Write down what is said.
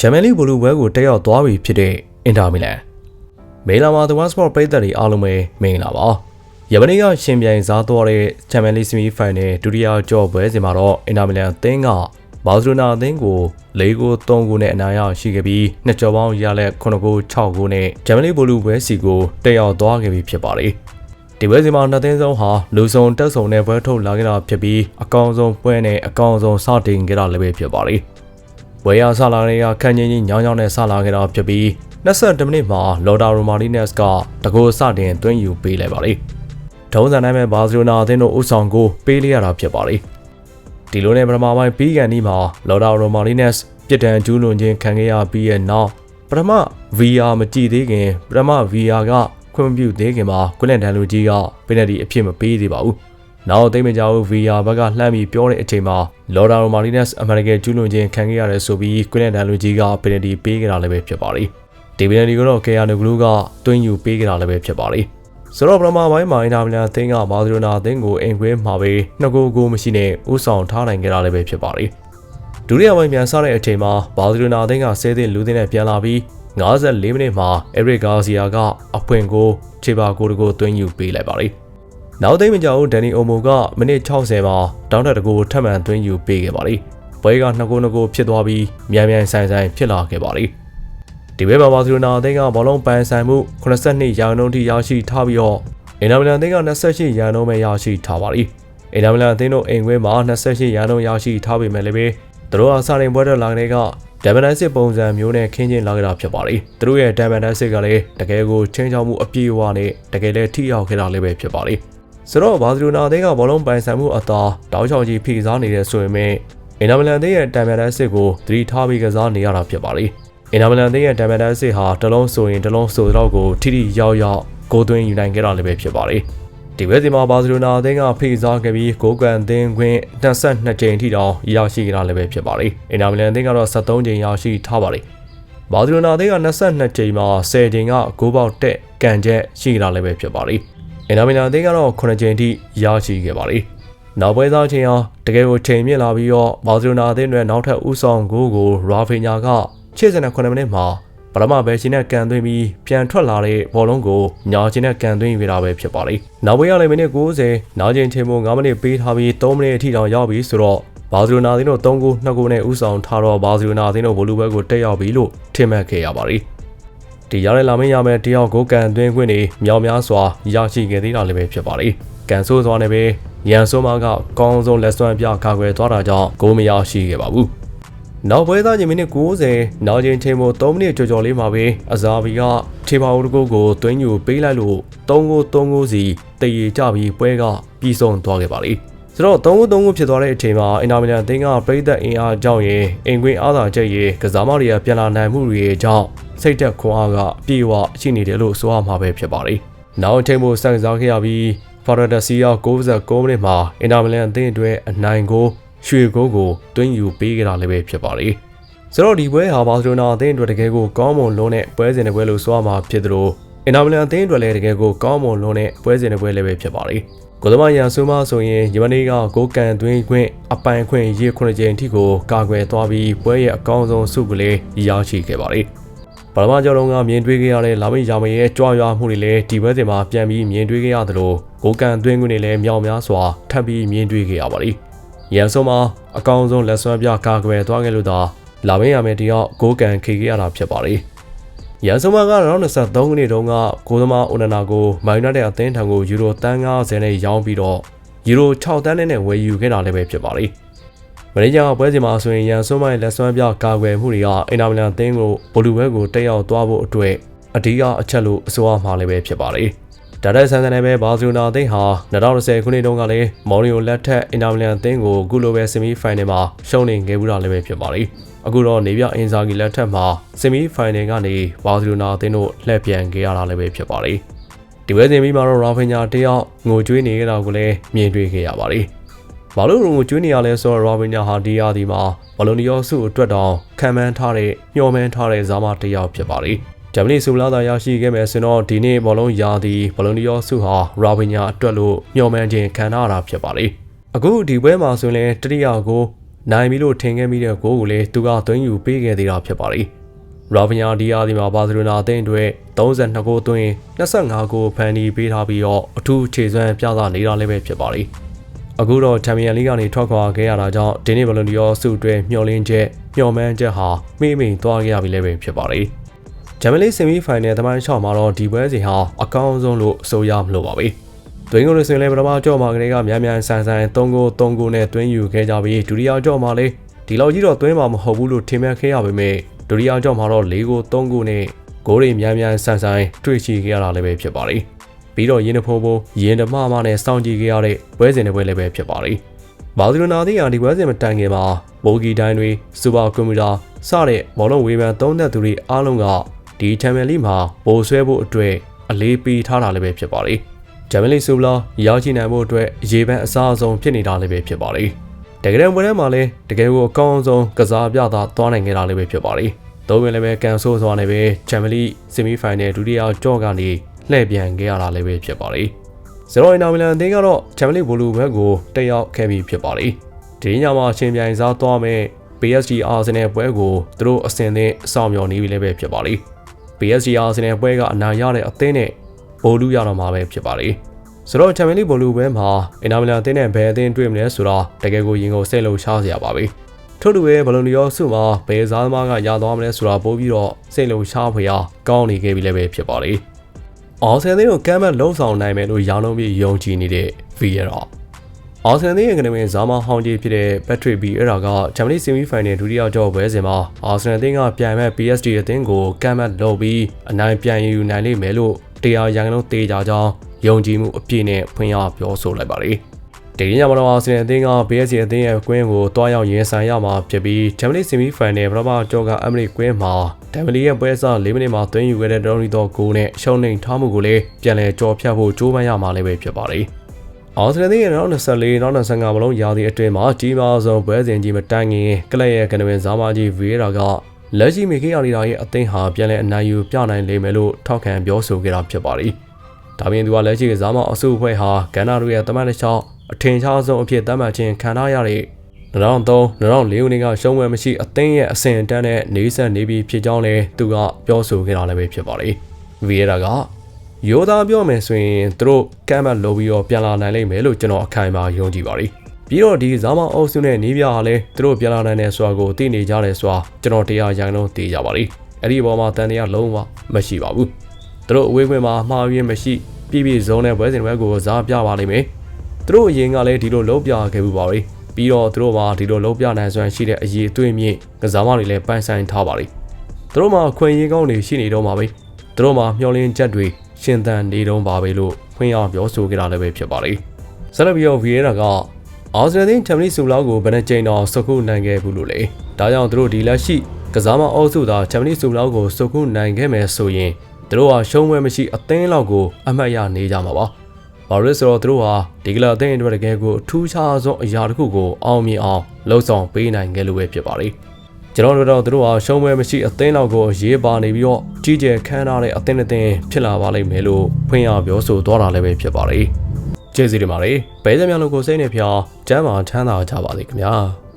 ဂျမန်လီဘလူးဘဲကိုတက်ရောက်သွားပြီဖြစ်တဲ့အင်တာမီလန်မေလာမာသဝမ်စပေါ့ပရိသတ်တွေအားလုံးပဲမင်္ဂလာပါယမနေ့ကရှင်ပြိုင်စားသွားတဲ့ချန်ပီယံလိဆီမီဖိုင်နယ်ဒုတိယကြော့ပွဲစဉ်မှာတော့အင်တာမီလန်အသင်းကဘာစီလိုနာအသင်းကို၄ဂိုး၃ဂိုးနဲ့အနိုင်ရရှိခဲ့ပြီးနှစ်ကြော်ပေါင်းရလက်9ဂိုး6ဂိုးနဲ့ဂျမန်လီဘလူးဘဲစီကိုတက်ရောက်သွားခဲ့ပြီဖြစ်ပါတယ်ဒီပွဲစီမှာနှစ်သင်းဆုံးဟာလူဆုံတက်ဆုံနဲ့ပွဲထုတ်လာခဲ့တာဖြစ်ပြီးအကောင်ဆုံးပွဲနဲ့အကောင်ဆုံးစတင်ခဲ့တာလည်းပဲဖြစ်ပါတယ်။ ဝေယဆလာတွေကခန်းချင်းကြီးညောင်းညောင်းနဲ့ဆလာခဲ့တာဖြစ်ပြီး22မိနစ်မှာလော်တာရိုမာတီနက်စ်ကတကိုးစတင်သွင်းယူပေးလိုက်ပါတယ်။ထုံးစံတိုင်းပဲဘာစီလိုနာအသင်းတို့ဥဆောင်ကိုပေးလိုက်ရတာဖြစ်ပါတယ်။ဒီလိုနဲ့ပထမပိုင်းပြီးကန်ဒီမှာလော်တာရိုမာတီနက်စ်ပြစ်ဒဏ်ကျူးလွန်ခြင်းခံခဲ့ရပြီးရဲ့နောက်ပထမ VR မကြည့်သေးခင်ပထမ VR ကခွင့်မပြုသေးခင်မှာကွလန်တန်လူကြီးကပင်နယ်တီအဖြစ်မပေးသေးပါဘူး။ နောက်သိမကြဘူး VR ဘက်ကလှမ်းပြီးပြောတဲ့အချိန်မှာလော်ဒါရိုမာတီနက်စ်အမေရိကန်ကျူးလွန်ခြင်းခံခဲ့ရတယ်ဆိုပြီးကွလန်တန်လူကြီးကပင်နယ်တီပေးကြတာလည်းပဲဖြစ်ပါတယ်။ဒီပင်နယ်တီကတော့ကေယာနိုဂလူကတွင်းယူပေးကြတာလည်းပဲဖြစ်ပါတယ်။ဆိုတော့ပထမပိုင်းမှာအင်တာမီလန်အသင်းကဘာစီလိုနာအသင်းကိုအိမ်ခွဲမှာပဲနှစ်ကိုကိုမရှိနဲ့ဥဆောင်ထားနိုင်ကြတာလည်းပဲဖြစ်ပါတယ်။ဒုတိယပိုင်းပြန်စားတဲ့အချိန်မှာဘာစီလိုနာအသင်းကဆဲတဲ့လူသင်းနဲ့ပြန်လာပြီး54မိနစ်မှာအရစ်ဂါစီယာကအဖွင့်ကိုခြေပါကိုတကိုသွင်းယူပေးလိုက်ပါတယ်။ နောက်သိမ်းမကြောက်ဒန်နီအိုမိုကမိနစ်60မှာတောင်းတတကိုထပ်မံသွင်းယူပေးခဲ့ပါတယ်။ပွဲကနှစ်ကိုနှစ်ကိုဖြစ်သွားပြီးမြန်မြန်ဆိုင်ဆိုင်ဖြစ်လာခဲ့ပါတယ်။ဒီဘက်မှာဘာစီလိုနာအသင်းကဘောလုံးပန်းဆိုင်မှု82ရာခိုင်နှုန်းထိရရှိထားပြီးတော့အင်တာမီလန်အသင်းက28ရာခိုင်နှုန်းပဲရရှိထားပါတယ်။အင်တာမီလန်အသင်းတို့အိမ်ခွဲမှာ28ရာခိုင်နှုန်းရရှိထားပေမဲ့လည်းပဲသူတို့အစားရင်ပွဲတော်လာတဲ့ကဒမ်မန်ဒန်စစ်ပုံစံမျိုးနဲ့ခင်းချင်းလာကြတာဖြစ်ပါတယ်။သူတို့ရဲ့ဒမ်မန်ဒန်စစ်ကလည်းတကယ်ကိုချင်းချောက်မှုအပြည့်အဝနဲ့တကယ်လည်းထိရောက်ခဲ့တာလည်းပဲဖြစ်ပါတယ်။ ဆိုတော့ဘာစီလိုနာအသင်းကဘောလုံးပိုင်ဆိုင်မှုအသာတောက်ချောက်ကြီးဖိစားနေတဲ့ဆိုရင်ပဲအင်နာမလန်အသင်းရဲ့ဒမ်မန်ဒန်စစ်ကိုသတိထားပြီးကစားနေရတာဖြစ်ပါတယ်။အင်နာမလန်အသင်းရဲ့ဒမ်မန်ဒန်စစ်ဟာတလုံးဆိုရင်တလုံးဆိုတော့ကိုထိထိရောက်ရောက်ကိုသွင်းယူနိုင်ခဲ့တာလည်းပဲဖြစ်ပါတယ်။ဒီဝက်စီမှာဘာစီလိုနာအသင်းကဖိစားခဲ့ပြီးကိုကန်သင်းခွင်း22ကြိမ်ထိတောင်ရရှိကြတာလည်းပဲဖြစ်ပါတယ်။အင်တာမီလန်အသင်းကတော့73ကြိမ်ရရှိထားပါတယ်။ဘာစီလိုနာအသင်းက22ကြိမ်မှာ10ကြိမ်ကဂိုးပေါက်တက်ကန်ချက်ရှိကြတာလည်းပဲဖြစ်ပါတယ်။ အင်တာမီလန်အသင်းကတော့9ကြိမ်ထိရရှိခဲ့ပါတယ်။နောက်ပွဲသားချင်းဟာတကယ်ကိုချိန်မြင့်လာပြီးတော့ဘာစီလိုနာအသင်းတွေနောက်ထပ်ဥဆောင်ဂိုးကိုရာဖီညာက89မိနစ်မှာပထမပဲရှင်နဲ့ကန်သွင်းပြီးပြန်ထွက်လာတဲ့ဘောလုံးကိုညာချင်းနဲ့ကန်သွင်းရတာပဲဖြစ်ပါလိမ့်။နောက်ပွဲရလည်းမိနစ်90နားချင်းချိန်မို့9မိနစ်ပေးထားပြီး3မိနစ်အထိတောင်ရောက်ပြီဆိုတော့ဘာစီလိုနာသင်းတို့3ဂိုး2ဂိုးနဲ့ဥဆောင်ထားတော့ဘာစီလိုနာသင်းတို့ဘလူးဘဲကိုတက်ရောက်ပြီလို့ထင်မှတ်ခဲ့ရပါလိမ့်။ ဒီရတဲ့လာမင်းရမယ်တယောက်ကိုကန်သွင်းခွင့်နေမြောင်များစွာရရှိခဲ့သေးတာလည်းပဲဖြစ်ပါလိမ့်။ကန်ဆိုးစွာနဲ့ပဲရန်ဆိုးမကကောင်းဆုံးလက်စွမ်းပြကာကွယ်သွားတာကြောင့်ဂိုးမရရှိခဲ့ပါဘူး။နောက်ပွဲသားချင်းမိနစ်90နောက်ချင်းချိန်မို့3မိနစ်ကြော်ကြော်လေးမှာပဲအဇာဘီကထေပါဦးတကုတ်ကိုသွင်းယူပေးလိုက်လို့3ဂိုး3ဂိုးစီတည်ရကြပြီးပွဲကပြီးဆုံးသွားခဲ့ပါလိမ့် ဆိုတော့3ဂိုး3ဂိုးဖြစ်သွားတဲ့အချိန်မှာအင်တာမီလန်အသင်းကပရိသတ်အင်အားကြောင့်ရင်အင်ကွင်းအားသာချက်ရေကစားမတွေကပြန်လာနိုင်မှုတွေကြောင့်စိတ်သက်ခွန်အားကအပြည့်အဝရှိနေတယ်လို့ဆိုရမှာပဲဖြစ်ပါလိမ့်နောက်ချိန်မို့စံစားခဲ့ရပြီးဖာရဒစီယာ69မိနစ်မှာအင်တာမီလန်အသင်းအတွက်အနိုင်ကိုရွှေကိုကိုတွင်းယူပေးကြတာလည်းပဲဖြစ်ပါလေဆိုတော့ဒီပွဲဟာဘာစီလိုနာအသင်းအတွက်တကယ်ကိုကောင်းမွန်လုံးနဲ့ပွဲစဉ်တွေပွဲလို့ဆိုရမှာဖြစ်သလိုအင်တာမီလန်အသင်းအတွက်လည်းတကယ်ကိုကောင်းမွန်လုံးနဲ့ပွဲစဉ်တွေပွဲလည်းပဲဖြစ်ပါလေ ကိုသမရန်ဆိုမဆိုရင်ယမနီကကိုကန်သွင်းခွင့်အပိုင်ခွင့်ရေခုနှစ်ကြိမ်အထိကိုကာကွယ်သွားပြီးပွဲရဲ့အကောင်းဆုံးစုကလေးရရှိခဲ့ပါလေပထမကြောလုံးကမြင်တွေ့ခဲ့ရတဲ့လာမိယာမရဲ့ကြွားရွာမှုတွေလည်းဒီပွဲစဉ်မှာပြန်ပြီးမြင်တွေ့ခဲ့ရသလိုကိုကန်သွင်းခွင့်တွေလည်းမြောက်များစွာထပ်ပြီးမြင်တွေ့ခဲ့ရပါလိမ့်ရန်ဆုံးမှာအကောင်းဆုံးလက်စွမ်းပြကာကွယ်သွားခဲ့လို့သာလာမင်းရမယ်တယောက်ဂိုးကန်ခေခဲ့ရတာဖြစ်ပါလေ ရန်ဆုံးမကတော့23ခုနှစ်တုန်းကကိုသမားအိုနနာကိုမိုင်းနတ်တဲ့အသင်းထံကိုယူရိုတန်း90နဲ့ရောင်းပြီးတော့ယူရို6တန်းနဲ့ဝယ်ယူခဲ့တာလည်းပဲဖြစ်ပါလေမန်နေဂျာပွဲစဉ်မှာဆိုရင်ရန်ဆုံးမရဲ့လက်စွမ်းပြကာကွယ်မှုတွေကအင်တာမီလန်အသင်းကိုဘိုလူဘဲကိုတက်ရောက်သွားဖို့အတွက်အဓိကအချက်လို့အဆိုအမှားလည်းပဲဖြစ်ပါလေဒါတဲ့ဆန်ဆန်နဲ့ပဲဘာစီလိုနာအသင်းဟာ2020ခုနှစ်တုန်းကလည်းမော်ရီယိုလက်ထက်အင်တာမီလန်အသင်းကိုအခုလိုပဲဆီမီဖိုင်နယ်မှာရှုံးနေခဲ့ဘူးတာလည်းပဲဖြစ်ပါလိမ့် အခုတော့နေပြအင်ဇာဂီလက်ထက်မှာဆီမီဖိုင်နယ်ကနေဘာစီလိုနာအသင်းတို့လှည့်ပြန်ခဲ့ရတာလည်းပဲဖြစ်ပါလိမ့်ဒီဝဲစဉ်ပြီးမှာတော့ရာဖင်ညာတယောက်ငိုကြွေးနေကြတာကိုလည်းမြင်တွေ့ခဲ့ရပါလိမ့်ဘာလို့ငိုကြွေးနေရလဲဆိုတော့ရာဖင်ညာဟာဒီယာဒီမှာဘလိုနီယောစုအတွက်တောင်ခံမှန်းထားတဲ့ညှော်မှန်းထားတဲ့ဇာမတယောက်ဖြစ်ပါလိမ့်ဂျမနီဆူလာသာရရှိခဲ့မယ်ဆိုတော့ဒီနေ့ဘောလုံးရာသီဘလိုနီယောစုဟာရာဗင်ညာအတွက်လို့မျှော်မှန်းခြင်းခံရတာဖြစ်ပါလေအခုဒီပွဲမှာဆိုရင်တတိယကို နိုင်ပြီလို့ထင်ခဲ့မိတဲ့ဂိုးကိုလည်းသူကသွင်းယူပေးခဲ့သေးတာဖြစ်ပါတယ်။ရာဖီယာဒီယာဒီမှာဘာစီလိုနာအသင်းအတွက်32ဂိုးသွင်း25ဂိုးဖန်တီးပေးထားပြီးတော့အထူးခြေစွမ်းပြသနေတာလည်းပဲဖြစ်ပါတယ်။အခုတော့ချန်ပီယံလိကနေထွက်ခွာခဲ့ရတာကြောင့်ဒီနေ့ဘလုံဒီယောစုအတွက်မျှော်လင့်ချက်မျှော်မှန်းချက်ဟာမိမိသွားခဲ့ရပြီလည်းပဲဖြစ်ပါတယ်။ဂျမလီဆီမီဖိုင်နယ်တမိုင်း6မှာတော့ဒီပွဲစဉ်ဟာအကောင်းဆုံးလို့ဆိုရမလို့ပါပဲ။ တွင်းကိုလို့ဆိုရင်လည်းပထမကြော့မှာကလေးကမြန်မြန်ဆန်ဆန်3ဂိုး3ဂိုးနဲ့တွင်းယူခဲ့ကြပြီးဒုတိယကြော့မှာလည်းဒီလောက်ကြီးတော့တွင်းမှာမဟုတ်ဘူးလို့ထင်မှတ်ခဲ့ရပေမဲ့ဒုတိယကြော့မှာတော့၄ဂိုး3ဂိုးနဲ့ဂိုးတွေမြန်မြန်ဆန်ဆန်တွေ့ရှိခဲ့ရတာလည်းပဲဖြစ်ပါတယ်။ပြီးတော့ရင်းနှဖိုးဖိုးရင်းဓမ္မမနဲ့စောင့်ကြည့်ခဲ့ရတဲ့ပွဲစဉ်တွေပွဲလည်းပဲဖြစ်ပါတယ်။ဘာစီလိုနာသည်ဟာဒီပွဲစဉ်မတိုင်ခင်မှာဘိုဂီတိုင်းတွေစူပါကွန်ပျူတာစတဲ့ဘောလုံးဝေဖန်သုံးသက်သူတွေအားလုံးကဒီချန်ပီယံလိမှာဘိုးဆွဲဖို့အတွက်အလေးပေးထားတာလည်းပဲဖြစ်ပါတယ်။ ဂျမလီဆူဘလာရောက်ရှိနိုင်ဖို့အတွက်ရေပန်းအစားအဆုံးဖြစ်နေတာလည်းပဲဖြစ်ပါတယ်။တကယ်တော့ပွဲထဲမှာလည်းတကယ်ကိုအကောင်းဆုံးကစားပြတာသွားနိုင်ခဲ့တာလည်းပဲဖြစ်ပါတယ်။သုံးဝင်လည်းပဲကန်ဆိုးစွာနဲ့ပဲချန်ပီယံလိဆီမီဖိုင်နယ်ဒုတိယကြော့ကနေလှည့်ပြန်ခဲ့ရတာလည်းပဲဖြစ်ပါတယ်။ဇီရိုအင်တာမီလန်အသင်းကတော့ချန်ပီယံလိဘူလူဘက်ကိုတက်ရောက်ခဲ့ပြီးဖြစ်ပါတယ်။ဒီညမှာအချိန်ပြိုင်စားသွားမဲ့ PSG Arsenal ပွဲကိုသူတို့အစင်သင်းအဆောင်မျှော်နေပြီလည်းပဲဖြစ်ပါတယ်။ PSG Arsenal ပွဲကအနိုင်ရတဲ့အသင်းနဲ့ ဘိုလူရတော့မှာပဲဖြစ်ပါတယ်။ဆိုတော့ချန်ပီယံလိဘိုလူပွဲမှာအင်တာမီလန်အသင်းနဲ့ဘယ်အသင်းတွေ့မလဲဆိုတော့တကယ်ကိုရင်ကိုစိတ်လုံရှားစရာပါပဲ။ထို့တူပဲဘလုံနီယောစုမှာဘယ်စားသမားကရသွားမလဲဆိုတာပို့ပြီးတော့စိတ်လုံရှားဖွယ်ရကောင်းနေခဲ့ပြီလည်းပဲဖြစ်ပါတယ်။အော်ဆန်သင်းကိုကမ်းမတ်လုံဆောင်နိုင်မယ်လို့ရောင်းလုံးပြီးယုံကြည်နေတဲ့ Vieira အာဆန်သင်းရဲ့ကနမင်ဇာမဟောင်းကြီးဖြစ်တဲ့ Patrick B အဲ့ဒါကဂျမနီဆီမီဖိုင်နယ်ဒုတိယကြောပွဲစဉ်မှာအာဆန်အသင်းကပြိုင်မဲ့ PSG အသင်းကိုကမ်းမတ်လုပ်ပြီးအနိုင်ပြန်ယူနိုင်လိမ့်မယ်လို့ တရားရန်ကုန်တေးကြကြောင်းယုံကြည်မှုအပြည့်နဲ့ဖွင့်ရပြောဆိုလိုက်ပါတယ်။ဒီညမှာတော့အာဆန်အသင်းက PSG အသင်းရဲ့ကွင်းကိုတွားရောက်ရင်ဆိုင်ရမှာဖြစ်ပြီးဂျမနီဆီမီဖိုင်နယ်ပထမကြောကအမရိကွင်းမှာဒမ်ဘလီရဲ့ပွဲစား၄မိနစ်မှာသွင်းယူခဲ့တဲ့ဒရိုနီတော်ဂိုးနဲ့ရှုံးနိမ်ထားမှုကိုလည်းပြန်လည်ကြော်ဖြတ်ဖို့ကြိုးပမ်းရမှာလည်းပဲဖြစ်ပါတယ်။အော်စတြေးလျရဲ့နောက်24နောက်25မလုံးရာသီအတွင်းမှာကြီးမားဆုံးပွဲစဉ်ကြီးမတိုင်ခင်ကလပ်ရဲ့ကနဝင်ဇာမာကြီးဗီရာက လက်ရှိမီခေယာလီတာရဲ့အသင်းဟာပြန်လည်အနိုင်ယူပြနိုင်လိမ့်မယ်လို့ထောက်ခံပြောဆိုခဲ့တာဖြစ်ပါတယ်။ဒါပြင်သူကလက်ရှိကစားမအစုအဖွဲ့ဟာဂန်နာတို့ရဲ့တမန်တစ်ချောင်းအထင်ရှားဆုံးအဖြစ်သတ်မှတ်ခြင်းခံထားရတဲ့2003 2004ခုနှစ်ကရှုံးပွဲမရှိအသင်းရဲ့အဆင့်တန်းနဲ့နေဆက်နေပြီးဖြစ်ကြောင်းလည်းသူကပြောဆိုခဲ့တာလည်းပဲဖြစ်ပါတယ်။ဗီရာကရိုးသားပြောမယ်ဆိုရင်သူတို့ကမ်းမတ်လိုပြီးတော့ပြန်လာနိုင်လိမ့်မယ်လို့ကျွန်တော်အခိုင်အမာယုံကြည်ပါတယ် ပြီးတော့ဒီဇာမအုပ်စုနဲ့နီးပြဟာလည်းသူတို့ပြန်လာနိုင်တယ်ဆိုတာကိုသိနေကြတယ်ဆိုတာကျွန်တော်တရားရိုင်းလုံးသိကြပါတယ်အဲ့ဒီအပေါ်မှာတန်တရားလုံးဝမရှိပါဘူးသူတို့အဝေးခွင့်မှာမှားရင်းမရှိပြည့်ပြည့်စုံတဲ့ပွဲစဉ်ပွဲကိုဇာပြပါလိမ့်မယ်သူတို့အရင်ကလည်းဒီလိုလုံးပြခဲ့မှုပါပဲပြီးတော့သူတို့မှာဒီလိုလုံးပြနိုင်စွမ်းရှိတဲ့အရေးအသွေးမြင့်ကစားမတွေလည်းပိုင်ဆိုင်ထားပါလိမ့်သူတို့မှာခွင့်ရေးကောင်းတွေရှိနေတော့မှာပဲသူတို့မှာမျောလင်းချက်တွေရှင်သန်နေတော့ပါပဲလို့ဖွင့်ရပြောဆိုကြတာလည်းပဲဖြစ်ပါတယ်။ဆက်လက်ပြီးတော့ဗီယေရာက အော်စတြေးလျချန်ပီယံစုလောက်ကိုဘယ်နှကြိမ်တော့စုခုနိုင်ခဲ့ဘူးလို့လေ။ဒါကြောင့်သူတို့ဒီလက်ရှိကစားမအုပ်စုသာချန်ပီယံစုလောက်ကိုစုခုနိုင်ခဲ့မယ်ဆိုရင်သူတို့ဟာရှုံးပွဲမရှိအသင်းလောက်ကိုအမှတ်ရနေကြမှာပါ။ဘာလို့ဆိုတော့သူတို့ဟာဒီကလအသင်းအတွက်တကယ်ကိုအထူးခြားဆုံးအရာတစ်ခုကိုအောင်မြင်အောင်လှုပ်ဆောင်ပေးနိုင်ခဲ့လို့ပဲဖြစ်ပါတယ်။ကျွန်တော်တို့တော့တို့ဟာရှုံးပွဲမရှိအသင်းတော်ကိုရေးပါနေပြီးတော့ကြီးကျယ်ခမ်းနားတဲ့အသင်းအသင်းဖြစ်လာပါလိမ့်မယ်လို့ဖွင့်ရပြောဆိုသွားတာလည်းပဲဖြစ်ပါတယ်။ ကျေးဇူးတင်ပါတယ်။ဘဲစံမြန်လို့ကိုစိတ်နဲ့ဖျားကျမ်းမာချမ်းသာကြပါစေခင်ဗျာ။